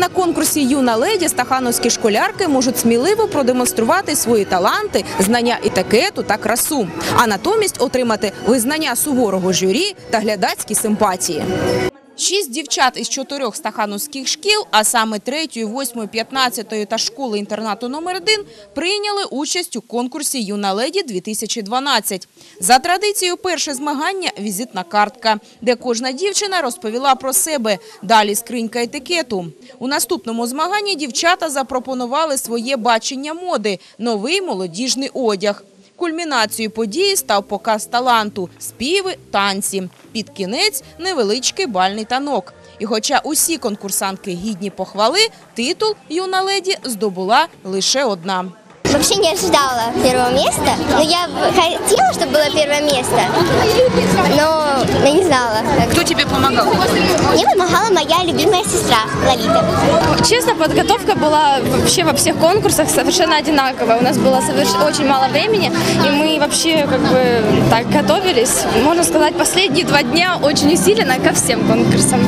на конкурсі Юна леді стахановські школярки можуть сміливо продемонструвати свої таланти, знання етикету та красу, а натомість отримати визнання суворого журі та глядацькі симпатії. Шість дівчат із чотирьох стахановських шкіл, а саме третьої, восьмої, п'ятнадцятої та школи інтернату номер 1 прийняли участь у конкурсі Юна леді 2012 За традицією, перше змагання візитна картка, де кожна дівчина розповіла про себе. Далі скринька етикету. У наступному змаганні дівчата запропонували своє бачення моди новий молодіжний одяг. Кульмінацією події став показ таланту, співи, танці. Під кінець невеличкий бальний танок. І хоча усі конкурсантки гідні похвали, титул юна леді здобула лише одна. Вообще не ожидала первого места, но я бы хотела, чтобы было первое место, но я не знала. Хто тобі допомагав? Мне помогала моя любимая сестра Лолита. Честно, подготовка была вообще во всех конкурсах совершенно одинаковая. У нас было соверш- очень мало времени, и мы вообще как бы так готовились. Можно сказать, последние два дня очень усиленно ко всем конкурсам.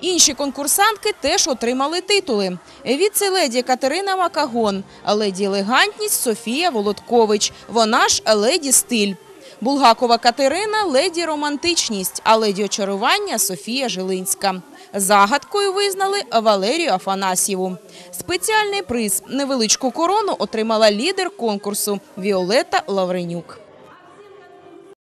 Інші конкурсантки теж отримали титули. Віце-леді Катерина Макагон, леді елегантність Софія Володкович, вона ж леді стиль. Булгакова Катерина – леді романтичність, а леді очарування Софія Жилинська. Загадкою визнали Валерію Афанасьєву. Спеціальний приз – невеличку корону отримала лідер конкурсу Віолета Лавренюк.